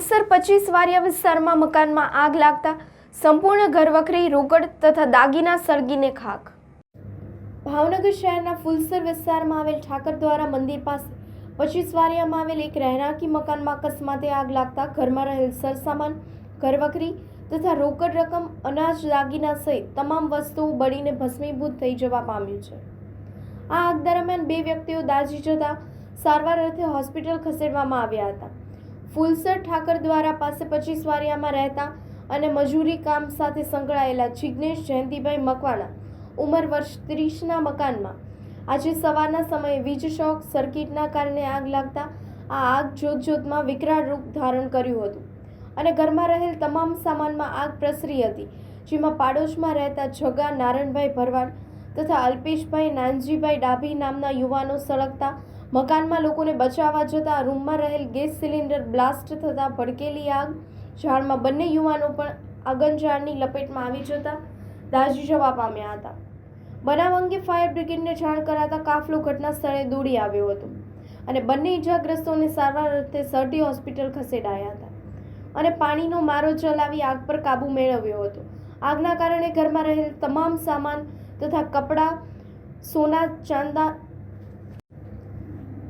ફુલસર પચીસ વારિયા વિસ્તારમાં મકાનમાં આગ લાગતા સંપૂર્ણ ઘરવખરી રોકડ તથા દાગીના સળગીને ખાક. ભાવનગર શહેરના ફુલસર વિસ્તારમાં આવેલ ઠાકર દ્વારા મંદિર પાસે પચીસ વારિયામાં આવેલ એક રહેણાંકી મકાનમાં અકસ્માતે આગ લાગતા ઘરમાં રહેલ સરસામાન, ઘરવખરી તથા રોકડ રકમ, અનાજ, દાગીના સહિત તમામ વસ્તુઓ બળીને ભસ્મીભૂત થઈ જવા પામ્યું છે. આ આગ દરમિયાન બે વ્યક્તિઓ દાઝી જતા સારવાર અર્થે હોસ્પિટલ ખસેડવામાં આવ્યા હતા. ફુલસર ઠાકર દ્વારા પાસે પચીસ વારિયામાં રહેતા અને મજૂરી કામ સાથે સંકળાયેલા જિજ્ઞેશ જયંતિભાઈ મકવાણા ઉંમર વર્ષ ત્રીસના મકાનમાં. આજે સવારના સમયે વીજ શોક સર્કિટના કારણે આગ લાગતા આ આગ જોતજોતમાં વિકરાળ રૂપ ધારણ કર્યું હતું અને ઘરમાં રહેલ તમામ સામાનમાં આગ પ્રસરી હતી, જેમાં પાડોશમાં રહેતા જગા નારણભાઈ ભરવાડ તથા અલ્પેશભાઈ નાનજીભાઈ ડાભી નામના યુવાનો સળગતા મકાનમાં લોકોને બચાવવા જતાં રૂમમાં રહેલ ગેસ સિલિન્ડર બ્લાસ્ટ થતાં ભડકેલી આગ, ઝાડમાં બંને યુવાનો પણ આગનઝાડની લપેટમાં આવી જતા દાઝી જવા પામ્યા હતા. બનાવ અંગે ફાયર બ્રિગેડને જાણ કરાતા કાફલો ઘટના સ્થળે દોડી આવ્યો હતો અને બંને ઇજાગ્રસ્તોને સારવાર અર્થે સરટી હોસ્પિટલ ખસેડાયા હતા અને પાણીનો મારો ચલાવી આગ પર કાબૂ મેળવ્યો હતો. આગના કારણે ઘરમાં રહેલ તમામ સામાન તથા કપડાં, સોના, ચાંદા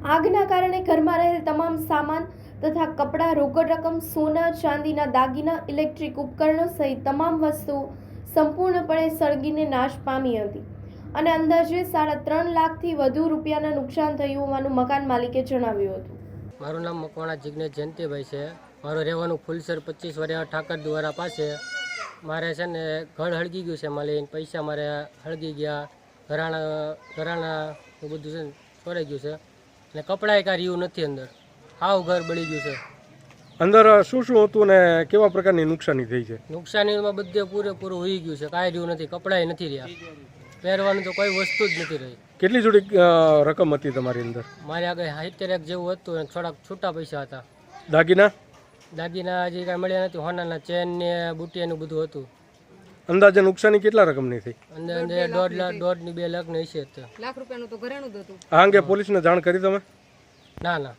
આગના કારણે ઘરમાં રહેલ તમામ સામાન તથા કપડાં, રોકડ રકમ, સોના, ચાંદીના દાગીના, ઇલેક્ટ્રિક ઉપકરણો સહિત તમામ વસ્તુઓ સંપૂર્ણપણે સળગીને નાશ પામી હતી. અને અંદાજે સાડા ત્રણ લાખથી વધુ રૂપિયાના નુકસાન થયું હોવાનું મકાન માલિકે જણાવ્યું હતું. મારું નામ મકવાણા જિગ્નેશ જયંતિભાઈ છે. મારું રહેવાનું ફૂલસર પચીસ વર્ષ ઠાકર દ્વારા પાસે. મારે છે ને ઘર હળગી ગયું છે મારે પૈસા મારે હળગી ગયા. ઘરાણા ઘરાણા બધું છે ને છોડાઈ ગયું છે. અને કપડાએ કાંઈ રહ્યું નથી અંદર. હાવ ઘર બળી ગયું છે. અંદર શું શું હતું ને કેવા પ્રકારની નુકસાની થઈ છે? નુકસાનીમાં બધે પૂરેપૂરું હોઈ ગયું છે. કાંઈ રહ્યું નથી. કપડાએ નથી રહ્યા. પહેરવાનું તો કોઈ વસ્તુ જ નથી રહી. કેટલી જોડી રકમ હતી તમારી અંદર? મારે આગળ સિત્તેર એક જેવું હતું અને થોડાક છૂટા પૈસા હતા. દાગીના? દાગીના હજી કાંઈ મળ્યા નથી. હોનાના ચેન ને બુટિયાનું બધું હતું. અંદાજે નુકસાની કેટલા રકમની થઈ? અંદાજે દોઢ લાખ દોઢની બે લાખ ને હશે લાખ રૂપિયાનું તો ઘરેણું હતું. આ અંગે પોલીસને જાણ કરી તમે ના ના.